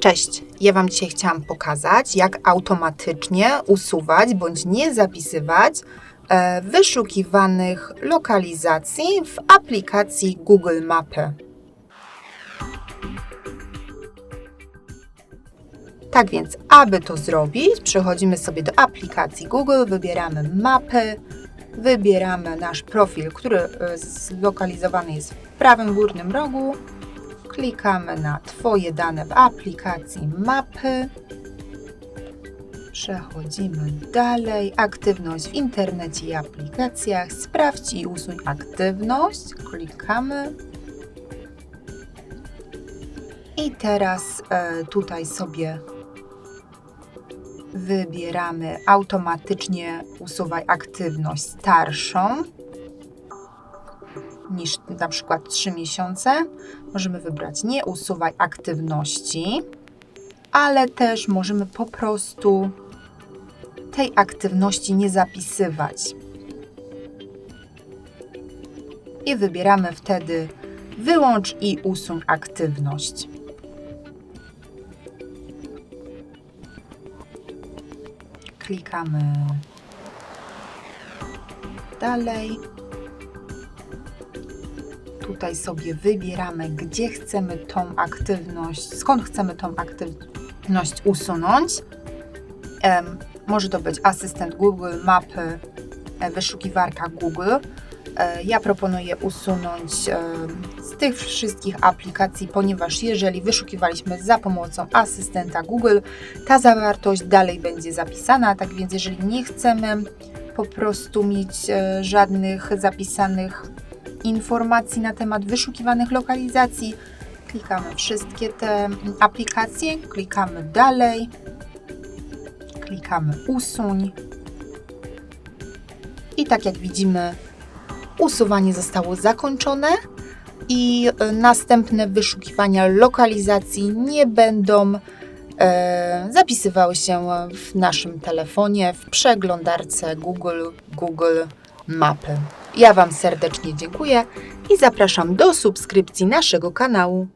Cześć, ja Wam dzisiaj chciałam pokazać, jak automatycznie usuwać bądź nie zapisywać e, wyszukiwanych lokalizacji w aplikacji Google Mapy. Tak więc, aby to zrobić, przechodzimy sobie do aplikacji Google, wybieramy mapy, wybieramy nasz profil, który e, zlokalizowany jest w prawym górnym rogu. Klikamy na Twoje dane w aplikacji mapy. Przechodzimy dalej. Aktywność w internecie i aplikacjach. Sprawdź i usuń aktywność. Klikamy. I teraz e, tutaj sobie wybieramy automatycznie usuwaj aktywność starszą niż na przykład 3 miesiące. Możemy wybrać nie usuwaj aktywności, ale też możemy po prostu tej aktywności nie zapisywać. I wybieramy wtedy wyłącz i usuń aktywność. Klikamy dalej. Tutaj sobie wybieramy, gdzie chcemy tą aktywność, skąd chcemy tą aktywność usunąć. Em, może to być asystent Google, mapy, e, wyszukiwarka Google. E, Ja proponuję usunąć e, z tych wszystkich aplikacji, ponieważ jeżeli wyszukiwaliśmy za pomocą asystenta Google, ta zawartość dalej będzie zapisana. Tak więc, jeżeli nie chcemy po prostu mieć żadnych zapisanych informacji na temat wyszukiwanych lokalizacji, klikamy wszystkie te aplikacje, klikamy dalej, klikamy usuń. I tak jak widzimy, usuwanie zostało zakończone i e, następne wyszukiwania lokalizacji nie będą e, zapisywały się w naszym telefonie, w przeglądarce Google, Google Mapy. Ja Wam serdecznie dziękuję i zapraszam do subskrypcji naszego kanału.